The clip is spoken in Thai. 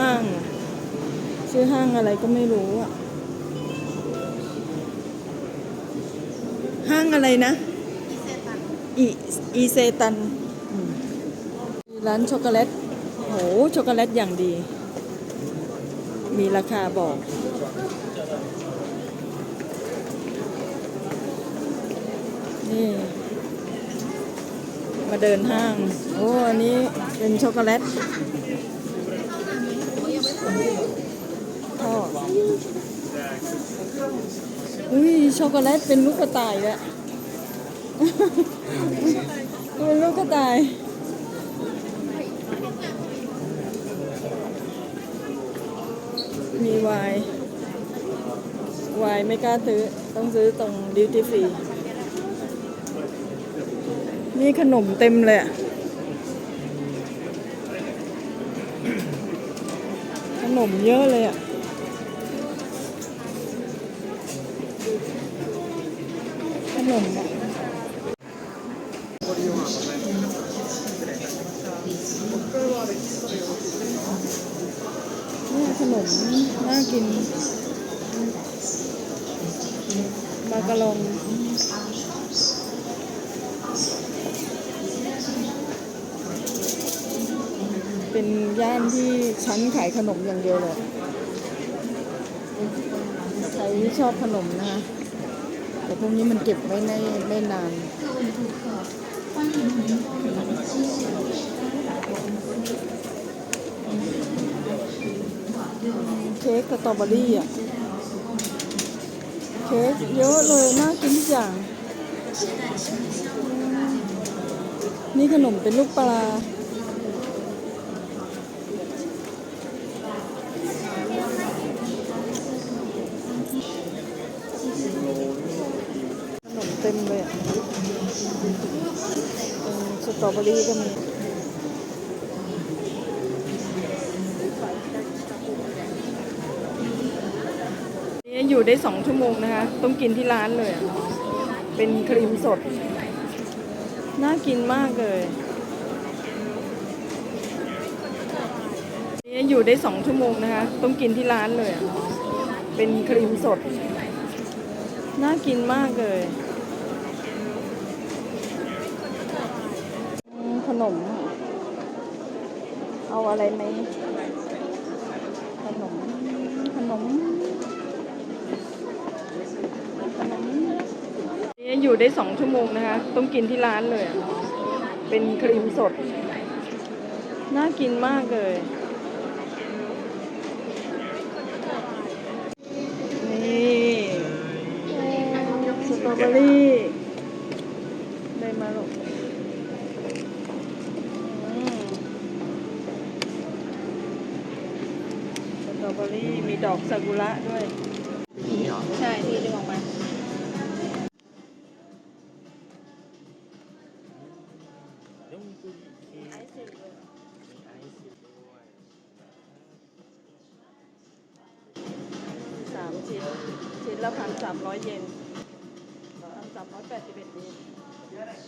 ห้างอะชื่อห้างอะไรก็ไม่รู้อะห้างอะไรนะ อีอีเซตันมีร้านช็อกโกแลต โห ช็อกโกแลตอย่างดี มีราคาบอก นี่ มาเดินห้าง โอ้ อันนี้เป็นช็อกโกแลต ทอดอุ้ยช็อกโกแลตเป็นลูกกระต่ายแล้วเป็นลูกกระต่ายมีวน์ไวน์ไม่กล้าซื้อ ต้องซื้อตรงดิวตี้ฟรี นี่ขนมเต็มเลยอะขน มเยอะเลยอะขนมอะนี่ขนมน่ากิน มากระลอง เป็นย่านที่ชั้นขายขนมอย่างเดียวเลยใครที่ชอบขนมนะคะ แต่พวกนี้มันเก็บไว้ในไม่นานเค้กสตรอเบอรี่อะ เค้กเยอะเลยน่ากินทุกอย่าง นี่ขนมเป็นลูกปลา ขนมเต็มเลยอะเป็นสตรอเบอรี่ก็มีนี่อยู่ได้สองชั่วโมงนะคะ ต้องกินที่ร้านเลย เป็นครีมสด น่ากินมากเลยนี่อยู่ได้สองชั่วโมงนะคะ ต้องกินที่ร้านเลย เป็นครีมสด น่ากินมากเลยอืมขนมอะเอะไรไหมขนมขนมขนมนี่อยู่ได้สองชั่วโมงนะคะ ต้องกินที่ร้านเลย เป็นครีมสด น่ากินมากเลยนี่สตรอเบอรี่ได้มาหรอก อเบอรี่ มีดอกซากุระด้วยใช่ที่ดึงออกมาสามชิ้น ชิ้นละพันสามร้อยเยนพันสามร้อยแปดสิบเอ็ดเยน